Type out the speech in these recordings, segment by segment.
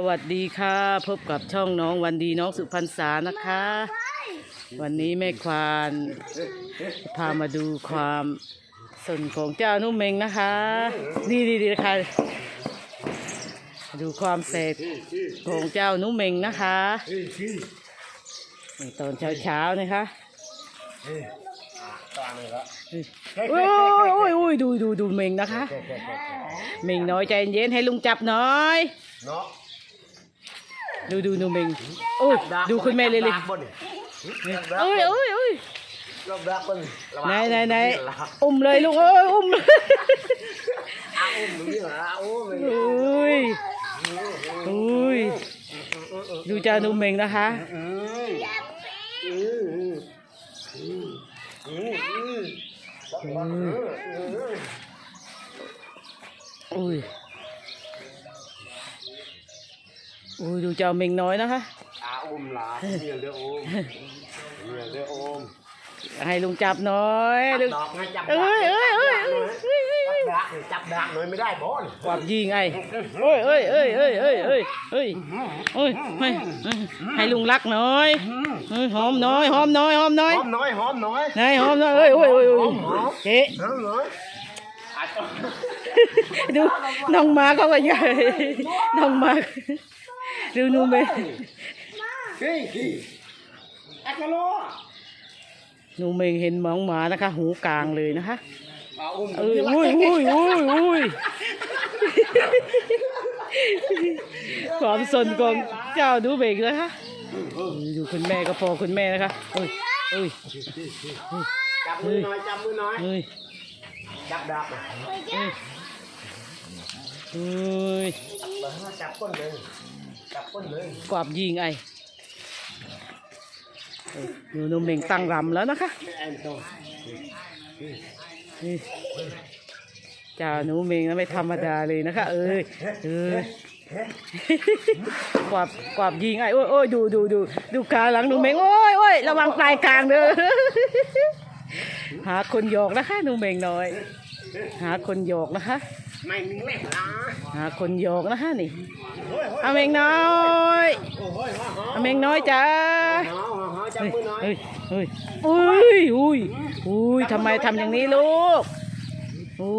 สวัสดีค่ะ พบกับช่องน้องวันดีน้องสุพรรษานะคะ วันนี้แม่ควานพามาดูความสนของเจ้านุ่มเมงนะคะดีดีดีค่ะดูความเสร็จของเจ้านุ่มเมงนะคะตอนเช้าเช้าๆนะคะโอ้ยโอ้ยโอ้ยดูดูดูเมงนะคะ เมงน้อยใจเย็นให้ลุงจับหน้อยเนาะ ดูดูดูเมงอ้ยดูคุณแม่เลยเลยอุ้ยอุ้ยอุ้ยไหนไหนไหนอุ้มเลยลูกเอ้ยอุ้มอุ้ยอุ้ยดูจานุเมงนะคะอุ้ย อุ้ยดูเจ้าเมงน้อยนะคะอาอุ้มล่ะเนี่ยเด้ออุ้มเนี่ยเด้ออุ้มให้ลุงจับหน้อยลุงดอกไงจับเอ้ยเอ้ยเอ้ยเอ้ยเอ้ยเอ้ยเอ้ยดักจับดักหน่อยไม่ได้บ่นกวาดยิงไงเอ้ยเอ้ยเอ้ยเอ้ยเอ้ยเอ้ยเอ้ยเอ้ยให้ให้ลุงรักหน่อยเอ้ยหอมน้อยหอมน้อยหอมน้อยหอมน้อยหอมน้อยนายหอมน้อยเอ้ยเอ้ยเอ้ยเอ้ยเจ๊หอมน้อยอาจจะดูน้องมาเขาก็ใหญ่น้องมา ดูนูเมเฮ้ยอักโลนูเมงเห็นหมองหมานะคะ หูกลางเลยนะคะอาอุ้มเอออุ้ยอุ้ยอุ้ยอุ้ยความสนของเจ้าดูเบกนะคะดูคุณแม่ก็พอคุณแม่นะคะเอ้ยเอ้ยจับมือหน่อยจับมือหน่อยเอ้ยจับดักเอ้ยเอ้ยจับก้นเลย จับก้นเลยกวาบยิงไออยดูนูเมงตั้งรำแล้วนะคะจ้าหนูเมงนะไม่ธรรมดาเลยนะคะ เอ้ยเอ้ยกวาบกวาบยิงไอ้โอ้ยโอ้ยดูดูดูดูขาหลังหนูเมงโอ้ยโอ้ยระวังปลายกลางเด้อหาคนหยอกนะคะหนูเมงน้อย หาคนหยอกนะคะ ไม่มีแม่นะหาคนหยอกนะคะนี่โอ้ยเอาเมงน้อยโอ้ยเอาเมงน้อยจ้าจับมือหน่อยเฮ้ยเฮ้ยอุ้ยอุ้ยอุ้ยทำไมทำอย่างนี้ลูกอุ้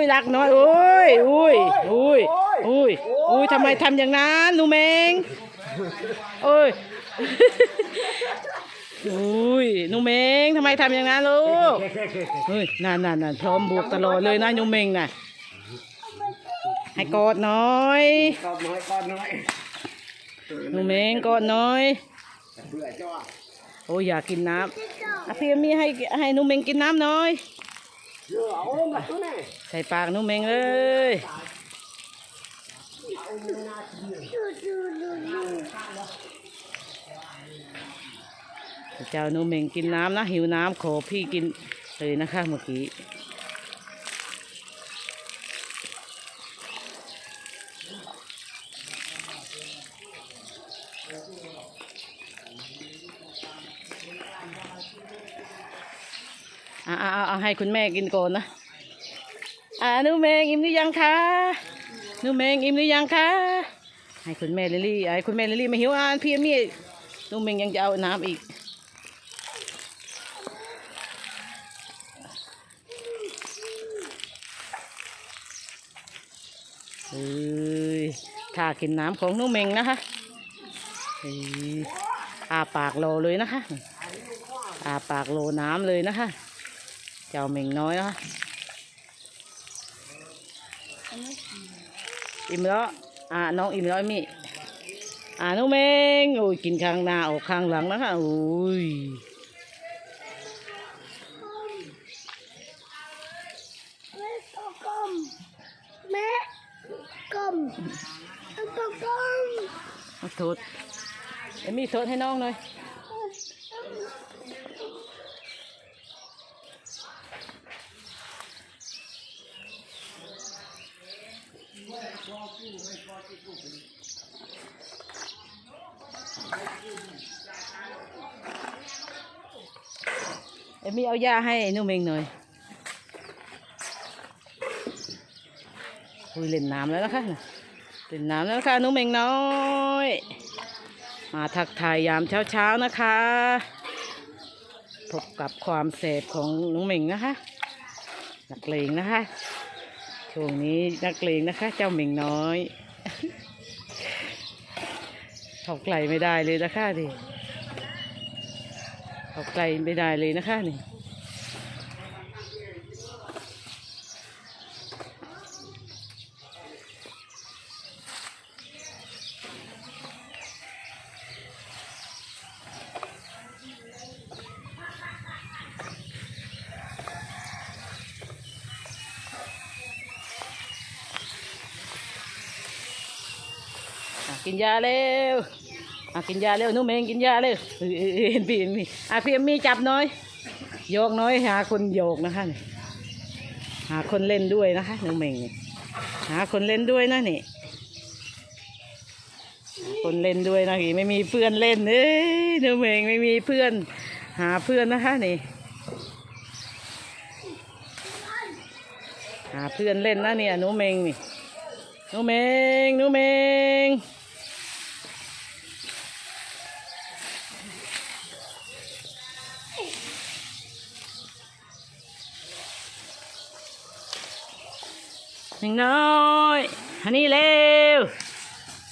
ยรักน้อยอุ้ยอุ้ยอุ้ยอุ้ยอุ้ยทำไมทำอย่างนั้นหนูเมงโอ้ยอุ้ยหนูเมงทำไมทำอย่างนั้นลูกเฮ้ยนั่นนั่นนั่นพร้อมบวกตลอดเลยนะหนูเมงน่ะ ให้กอดหน่อยกอดน้อยกอดน้อยหนูเมงกอดหน่อยเบื่อจ้าโอ้ยอยากกินน้ำอะพี่มีให้ให้หนูเมงกินน้ำหน่อยเบื่อโอ้ยมาตัวนี้ใส่ปากหนูเมงเลยเจ้าหนูเมงกินน้ำนะหิวน้ำขอพี่กินเลยนะคะเมื่อกี้ อ่าเอาเอาให้คุณแม่กินก่อนนะอ่านูเมงอิ่มหรือยังคะนูเมงอิ่มหรือยังคะให้คุณแม่ลิลลี่ให้คุณแม่ลิลลี่ไม่หิวอ่านพี่เมี่นูเมงยังจะเอาน้ำอีกเอ้ยถ้ากินน้ำของนูเมงนะคะอ้ยอาปากโลเลยนะคะอาปากโลน้ำเลยนะคะ เจ้าเมงน้อยนะคะอิ่มแล้วอ่าน้องอิ่มแล้วมี่อ่าน้องเมงโอ้ยกินข้างหน้าออกข้างหลังนะคะโอ้ยแม่ก็กลมแม่กลมแม่ก็กลมเอาโทษเอมี่โทษให้น้องหน่อย เอมี่เอายาให้นุ่มเองหน่อยคุยเล่นน้ำแล้วนะคะน่ะตื่นน้ำแล้วค่ะนุ้มเองน้อย มาทักทายยามเช้าๆนะคะพบกับความเสพของน้องเหม่งนะคะ นักเลงนะคะ ช่วงนี้นักเลงนะคะ เจ้าเม่งน้อยเขาไกลไม่ได้เลยนะคะดิ เข้าไกลไม่ได้เลยนะคะนี่กินยาเร็ว อะกินยาเร็วนุ่มเองกินยาเร็วเห็นพี่เห็นพี่อะพี่เอ็มมี่จับน้อยโยกน้อยหาคนโยกนะคะนี่หาคนเล่นด้วยนะคะนุ่มเองหาคนเล่นด้วยนะนี่คนเล่นด้วยนะนี่ไม่มีเพื่อนเล่นเอ้ยนุ่มเองไม่มีเพื่อน หาเพื่อนนะคะนี่หาเพื่อนเล่นนะเนี่ยหนูเมงนี่หนูเมงนูเมเมง น้อยฮันนี่เร็ว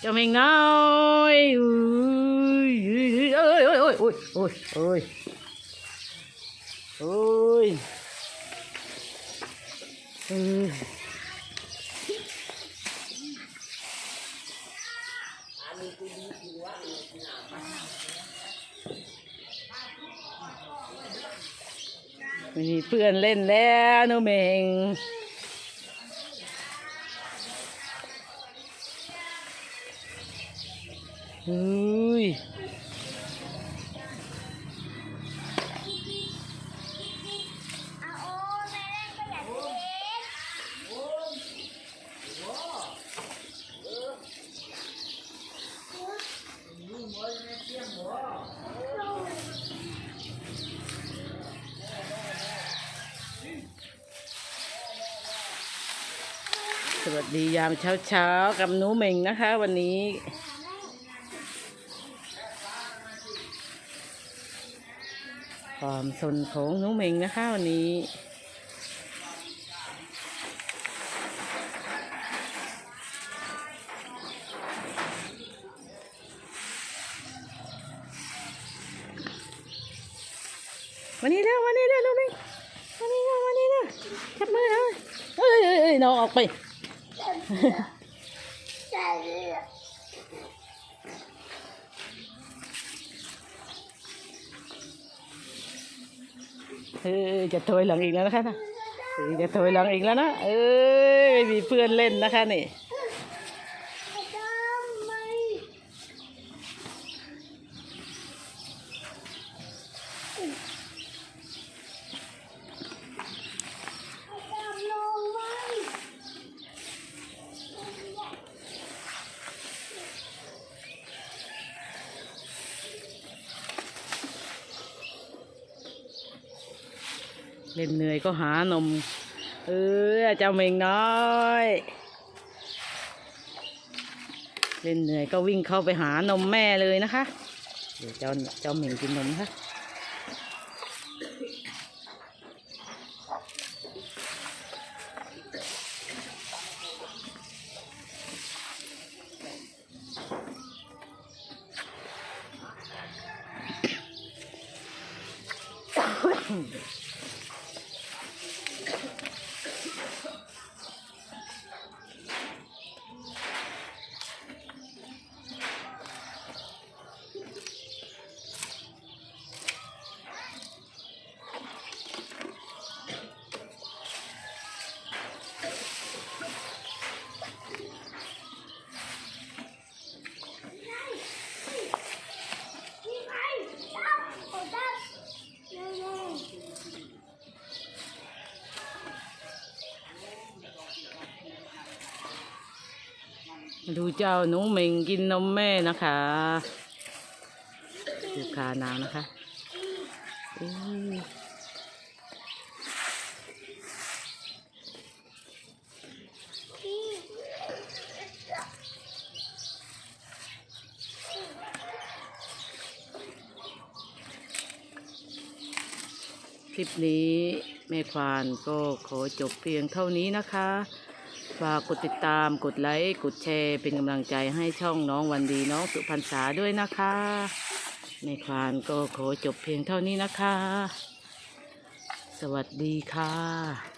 เจ้าเมงน้อยอุ้ยอุ้ยเอ้ยเอ้ยเอ้ยโอ้ยโอ้ยโอ้ยโอ้ยเอ้ยไม่มีเพื่อนเล่นแล้วหนูเมง เฮ้ยสวัสดียามเช้าเช้าๆกับหนูเมงนะคะ วันนี้ ความสนของหนูเมงนะคะวันนี้ วันนี้เร็ววันนี้เร็วหนูเมงวันนี้เร็ววันนี้เร็วจับมือเลยเอ้ยเอ้ยเอ้ยน้องออกไป เออจะถอยหลังอีกแล้วนะคะนะจะถอยหลังอีกแล้วนะเอ้ยไม่มีเพื่อนเล่นนะคะนี่ ทำไมทำลงไว้ เล่นเหนื่อยก็หานม เออเจ้าเมงน้อย เล่นเหนื่อยก็วิ่งเข้าไปหานมแม่เลยนะคะ เดี๋ยวเจ้าเจ้าเหม่งกินนมค่ะ ดูเจ้าหนูเหม่งกินนมแม่นะคะดูขานางนะคะคลิปนี้แม่ควานก็ขอจบเพียงเท่านี้นะคะ ฝากกดติดตามกดไลค์กดแชร์ เป็นกำลังใจให้ช่องน้องวันดีน้องสุพรรษาด้วยนะคะ ในควานก็ขอจบเพียงเท่านี้นะคะ สวัสดีค่ะ